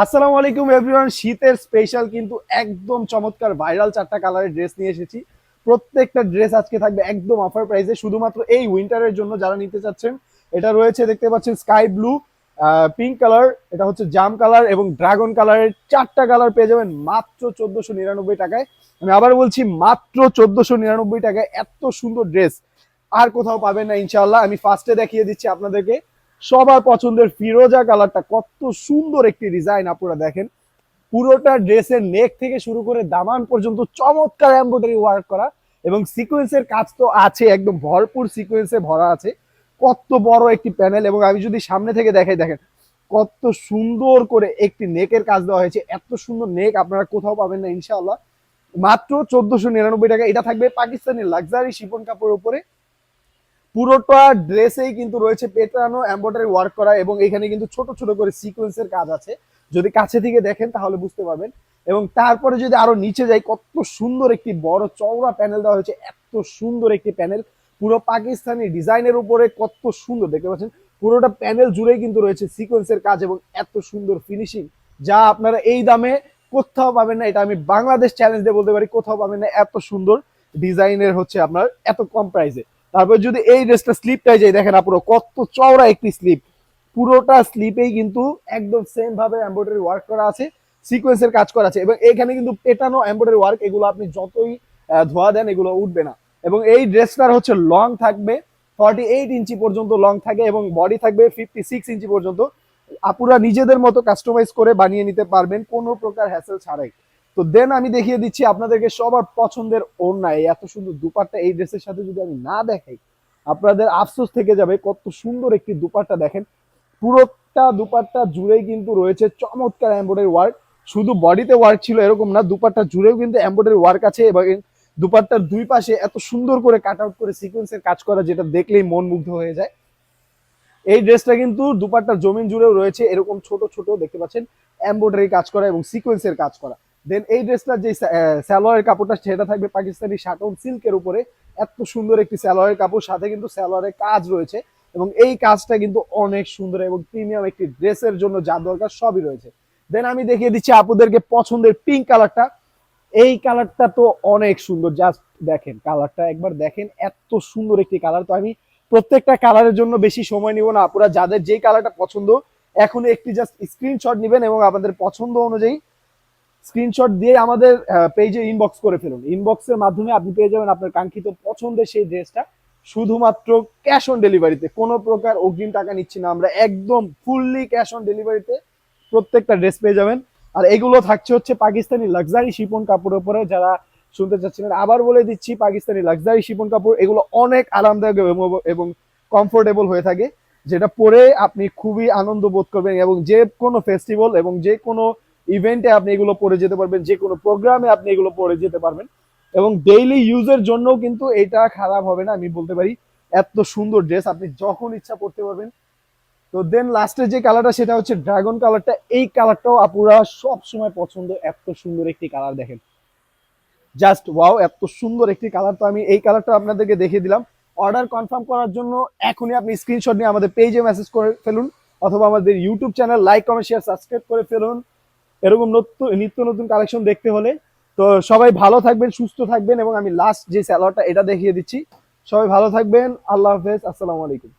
আসসালামু আলাইকুম এভরিওয়ান। শীতের স্পেশাল কিন্তু একদম চমৎকার ভাইরাল চারটা কালারের ড্রেস নিয়ে এসেছি। প্রত্যেকটা ড্রেস আজকে থাকবে একদম অফার প্রাইসে শুধুমাত্র এই উইন্টারের জন্য যারা নিতে চাচ্ছেন, এটা রয়েছে দেখতে পাচ্ছেন স্কাই ব্লু পিঙ্ক কালার এটা হচ্ছে জাম কালার এবং ড্রাগন কালারের চারটা কালার পেয়ে যাবেন মাত্র চোদ্দশো নিরানব্বই টাকায়। আমি আবার বলছি মাত্র চোদ্দশো নিরানব্বই টাকায় এত সুন্দর ড্রেস আর কোথাও পাবেন না ইনশাআল্লাহ। আমি ফার্স্টে দেখিয়ে দিচ্ছি আপনাদেরকে। সবার পছন্দের ফিরোজা কালারটা কত সুন্দর একটি ডিজাইন আপনারা দেখেন। পুরোটা ড্রেসের নেক থেকে শুরু করে দামান পর্যন্ত চমৎকার এমব্রয়ডারি ওয়ার্ক করা এবং সিকোয়েন্সের কাজ তো আছে, একদম ভরপুর সিকোয়েন্সে ভরা আছে। কত বড় একটি প্যানেল এবং আমি যদি সামনে থেকে দেখাই, দেখেন কত সুন্দর করে একটি নেকের কাজ দেওয়া হয়েছে। এত সুন্দর নেক আপনারা কোথাও পাবেন না, ইনশাআল্লাহ। মাত্র চোদ্দশো নিরানব্বই টাকা। এটা থাকবে পাকিস্তানি লাক্সারি শিপন কাপড়ের উপরে। পুরোটা ড্রেসেই কিন্তু রয়েছে পেটানো এমব্রয়ডারি ওয়ার্ক করা এবং এখানে কিন্তু ছোট ছোট করে সিকোয়েন্সের কাজ আছে। যদি কাছে থেকে দেখেন তাহলে বুঝতে পারবেন। এবং তারপরে যদি আরও নিচে যাই, কত সুন্দর একটি বড় চওড়া প্যানেল দেওয়া হয়েছে, এত সুন্দর একটি প্যানেল পুরো পাকিস্তানি ডিজাইনের উপরে কত সুন্দর, দেখতে পাচ্ছেন? পুরোটা প্যানেল জুড়েই কিন্তু রয়েছে সিকোয়েন্সের কাজ এবং এত সুন্দর ফিনিশিং যা আপনারা এই দামে কোথাও পাবেন না। এটা আমি বাংলাদেশ চ্যালেঞ্জ দিয়ে বলতে পারি, কোথাও পাবেন না। এত সুন্দর ডিজাইনের হচ্ছে আপনার, এত কম প্রাইসে তারপর যদি এই ড্রেসটা স্লিপটাই যাই দেখেন আপুরো, কত চওড়া একটি স্লিপ পুরোটা স্লিপেই কিন্তু একদম সেম ভাবে এমব্রয়ডারি ওয়ার্ক করা আছে সিকোয়েন্সের কাজ করা আছে এবং এখানে কিন্তু পেটানো এমব্রয়ডারি ওয়ার্ক এগুলো আপনি যতই ধোয়া দেন, এগুলো উঠবে না। এবং এই ড্রেসটার হচ্ছে লং থাকবে ফর্টি এইট ইঞ্চি পর্যন্ত লং থাকে এবং বডি থাকবে ফিফটি সিক্স ইঞ্চি পর্যন্ত। আপুরা নিজেদের মতো কাস্টমাইজ করে বানিয়ে নিতে পারবেন, কোনো প্রকার হ্যাসেল ছাড়াই। তো দেন আমি দেখিয়ে দিচ্ছি আপনাদেরকে সবার পছন্দের ওড়না। এই এত সুন্দর দুপাট্টা, এই ড্রেসের সাথে যদি আমি না দেখাই, আপনাদের আফসোস থেকে যাবে, কত সুন্দর একটি দুপাট্টা দেখেন। পুরোটা দুপাট্টা জুড়েই কিন্তু রয়েছে চমৎকার এমব্রয়ডারি ওয়ার্ক শুধু বডিতে ওয়ার্ক ছিল এরকম না, দুপাট্টা জুড়েও কিন্তু এমব্রয়ডারি ওয়ার্ক আছে এবং দুপাট্টার দুই পাশে এত সুন্দর করে কাট আউট করে সিকোয়েন্সের কাজ করা যেটা দেখলেই মন মুগ্ধ হয়ে যায়। এই ড্রেসটা কিন্তু দুপাট্টার জমিন জুড়েও রয়েছে, এরকম ছোট ছোট দেখতে পাচ্ছেন এমব্রয়ডারি কাজ করা এবং সিকোয়েন্সের কাজ করা। দেন এই ড্রেসটার যে স্যালোয়ারের কাপড়টা, সেটা থাকবে পাকিস্তানি শাটন সিল্কের উপরে। এত সুন্দর একটি স্যালোয়ারের কাপড়, সাথে কিন্তু স্যালোয়ারের কাজ রয়েছে এবং এই কাজটা কিন্তু অনেক সুন্দর এবং প্রিমিয়াম একটি ড্রেসের জন্য যা দরকার সবই রয়েছে। দেন আমি দেখিয়ে দিচ্ছি আপুদেরকে পছন্দের পিঙ্ক কালারটা এই কালারটা তো অনেক সুন্দর জাস্ট দেখেন কালারটা একবার দেখেন, এত সুন্দর একটি কালার তো আমি প্রত্যেকটা কালারের জন্য বেশি সময় নিব না, আপুরা যাদের যেই কালারটা পছন্দ, এখন একটি জাস্ট স্ক্রিনশট নেবেন এবং আপনাদের পছন্দ অনুযায়ী স্ক্রিনশট দিয়ে আমাদের পেজে ইনবক্স করে ফেলুন। ইনবক্সের মাধ্যমে আপনি পেয়ে যাবেন আপনার কাঙ্ক্ষিত পছন্দের সেই ড্রেসটা শুধুমাত্র ক্যাশ অন ডেলিভারিতে কোনো প্রকার অগ্রিম টাকা নিচ্ছি না। আমরা একদম ফুললি ক্যাশ অন ডেলিভারিতে প্রত্যেকটা ড্রেস পেয়ে যাবেন। আর এগুলো থাকছে হচ্ছে পাকিস্তানি লাক্সারি শিপন কাপড়ের উপরে। যারা শুনতে চাচ্ছিলেন আবার বলে দিচ্ছি, পাকিস্তানি লাক্সারি শিপন কাপড়, এগুলো অনেক আরামদায়ক এবং কমফোর্টেবল হয়ে থাকে। যেটা পরে আপনি খুবই আনন্দ বোধ করবেন এবং যে কোনো ফেস্টিভ্যাল এবং যে কোনো ইভেন্টে আপনি এগুলো পরে যেতে পারবেন যে কোনো প্রোগ্রামে আপনি এগুলো পরে যেতে পারবেন। এবং ডেইলি ইউজের জন্য কিন্তু এটা খারাপ হবে না, আমি বলতে পারি, এত সুন্দর ড্রেস আপনি যখন ইচ্ছা পড়তে পারবেন। তো দেন লাস্টে যে কালারটা সেটা হচ্ছে ড্রাগন কালারটা এই কালারটাও আপুরা সব সময় পছন্দ, এত সুন্দর একটি কালার দেখেন। জাস্ট ওয়াও এত সুন্দর একটি কালার তো আমি এই কালারটা আপনাদেরকে দেখিয়ে দিলাম। অর্ডার কনফার্ম করার জন্য এখনই আপনি স্ক্রিনশট নিয়ে আমাদের পেজে মেসেজ করে ফেলুন, অথবা আমাদের YouTube channel like comment share subscribe করে ফেলুন। এরকম নিত্য নতুন কালেকশন দেখতে হলে। তো সবাই ভালো থাকবেন, সুস্থ থাকবেন এবং আমি লাস্ট যে স্যালোয়ারটা এটা দেখিয়ে দিচ্ছি। সবাই ভালো থাকবেন, আল্লাহ হাফেজ, আসসালামু আলাইকুম।